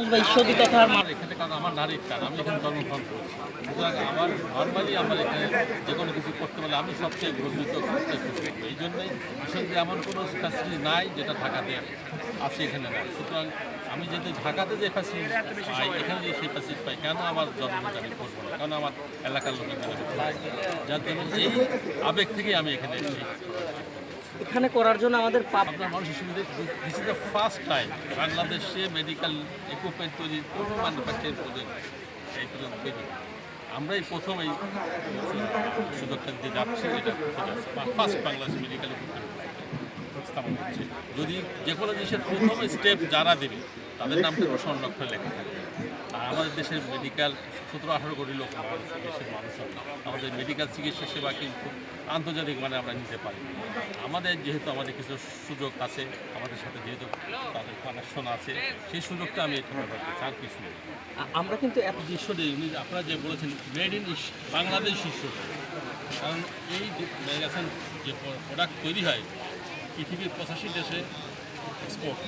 আমার এখানে কারণ আমার নারীর টান আমি এখানে জন্মগ্রহণ করেছি। সুতরাং আমার নর্মালি আমার এখানে যে কোনো কিছু করতে পারলে আমি সবচেয়ে গর্বিত, সবচেয়ে এই জন্যই বিশেষ এমন কোনো ফ্যাসিলিটি নাই যেটা ঢাকাতে আছে এখানে নাই। সুতরাং আমি যদি ঢাকাতে যে ফ্যাসিলিটি পাই, এখানে যে সেই ফ্যাসিলিটি পাই, কেন আমার জন্মভূমি আমি করব না? কেন আমার এলাকার লোক এখানে যার জন্য এই আবেগ থেকেই আমি এখানে এসেছি। এখানে করার জন্য আমাদের আপনার মানুষের সুবিধা ফার্স্ট টাইম বাংলাদেশে মেডিকেল ইকুইপমেন্ট তৈরির কোনো ম্যানুফ্যাকচারিং প্রজেক্ট এই তৈরি হয়নি। আমরাই প্রথম এই সুযোগটা দিতে যাচ্ছি, এটা ফার্স্ট বাংলাদেশ মেডিকেল স্থাপন করছে। যদি যে কোনো জিনিসের প্রথম স্টেপ যারা দেবে, তাদের নামটা স্বর্ণ অক্ষরে লেখা থাকবে। আমাদের দেশের মেডিকেল সতেরো আঠারো কোটি লোক দেশের মানুষ আমাদের মেডিকেল চিকিৎসা সেবা কিন্তু আন্তর্জাতিক মানে আমরা নিতে পারি। আমাদের যেহেতু আমাদের কিছু সুযোগ আছে আমাদের সাথে যেহেতু তাদের কানেকশন আছে সেই সুযোগটা আমি এটা ব্যবহার করছি কিছু নেই। আমরা কিন্তু এত ঈশ্বরে উনি আপনারা যে বলেছেন মেড ইন বাংলাদেশ ঈশ্বর কারণ এই মেগাসেন যে প্রোডাক্ট তৈরি হয় পৃথিবীর পঁচাশি দেশে এক্সপোর্ট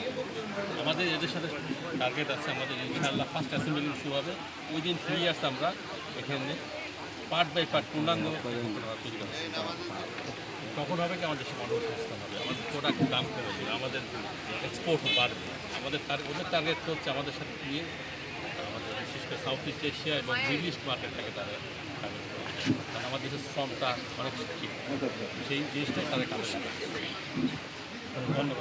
আমাদের এদের সাথে টার্গেট আছে, আমাদের ইনশাআল্লাহ ফার্স্ট অ্যাসেম্বলি শুরু হবে উইদিন থ্রি ইয়ার্স আমরা এখানে পার্ট বাই পার্ট পূর্ণাঙ্গ তখন হবে কি আমাদের দেশে কর্মসংস্থান হবে, আমাদের প্রোডাক্ট দাম কমবে আমাদের এক্সপোর্ট বাড়বে, আমাদের ওদের টার্গেট হচ্ছে আমাদের সাথে নিয়ে আমাদের বিশেষ করে সাউথ ইস্ট এশিয়া এবং মিডল ইস্ট মার্কেটটাকে তারা। কারণ আমাদের দেশের শ্রমটা অনেক সেই জিনিসটাই তারা কাজে। ধন্যবাদ